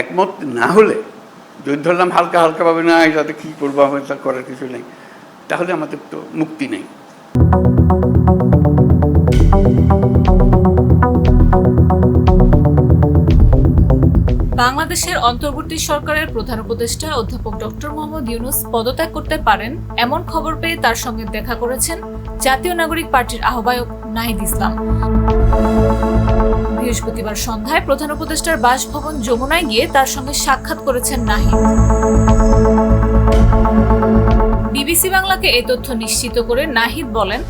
একমত না হলে যদি ধরলাম হালকা হালকাভাবে না যাতে কী করব? আমার তা করার কিছু নেই। তাহলে আমাদের তো মুক্তি নেই। বাংলাদেশের অন্তর্বর্তী সরকারের প্রধান উপদেষ্টা অধ্যাপক ডক্টর মোহাম্মদ ইউনুস পদত্যাগ করতে পারেন এমন খবর পেয়ে তার সঙ্গে দেখা করেছেন জাতীয় নাগরিক পার্টির আহ্বায়ক নাহিদ ইসলাম। বৃহস্পতিবার সন্ধ্যায় প্রধান উপদেষ্টার বাসভবন যমুনায় গিয়ে তার সঙ্গে সাক্ষাৎ করেছেন নাহিদ। বিবিসি বাংলাকে এই তথ্য নিশ্চিত করে নাহিদ বলেন,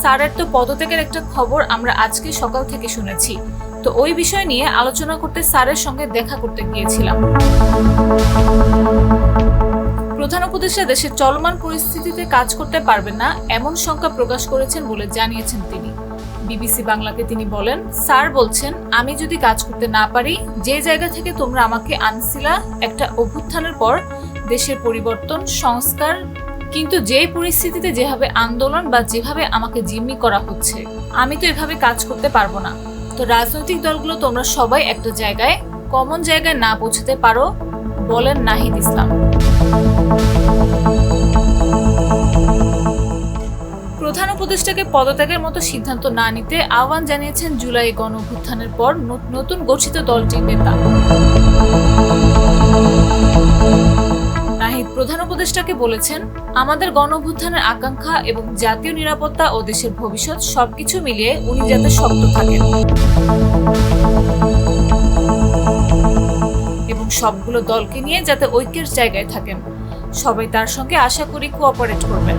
স্যারের তো পদত্যাগের একটা খবর আমরা আজকে সকাল থেকে শুনেছি। তো ওই বিষয় নিয়ে আলোচনা করতে স্যারের সঙ্গে দেখা করতে গিয়েছিলাম। প্রধান উপদেষ্টা দেশের চলমান পরিস্থিতিতে কাজ করতে পারবেন না, এমন শঙ্কা প্রকাশ করেছেন বলে জানিয়েছেন তিনি। বিবিসি বাংলাকে তিনি বলেন, স্যার বলছেন, আমি যদি কাজ করতে না পারি, যে জায়গা থেকে তোমরা আমাকে আনছিলা, একটা অভ্যুত্থানের পর দেশের পরিবর্তন, সংস্কার, কিন্তু যে পরিস্থিতিতে যেভাবে আন্দোলন বা যেভাবে আমাকে জিম্মি করা হচ্ছে, আমি তো এভাবে কাজ করতে পারব না। তো রাজনৈতিক দলগুলো তোমরা সবাই একটা জায়গায় কমন জায়গায় না পৌঁছতে পারো, বলেন নাহিদ ইসলাম। উপদেষ্টাকে পদত্যাগের মতো সিদ্ধান্ত না নিতে আহ্বান জানিয়েছেন জুলাই গণ অভ্যুত্থানের পর নতুন গঠিত দলটির নেতা। নাহিদ প্রধান উপদেষ্টাকে বলেছেন, আমাদের গণ অভ্যুত্থানের আকাঙ্ক্ষা এবং জাতীয় নিরাপত্তা ও দেশের ভবিষ্যৎ সবকিছু মিলিয়ে উনি যাতে শক্ত থাকেন এবং সবগুলো দলকে নিয়ে যাতে ঐক্যের জায়গায় থাকেন। সবাই তার সঙ্গে আশা করি কোঅপারেট করবেন।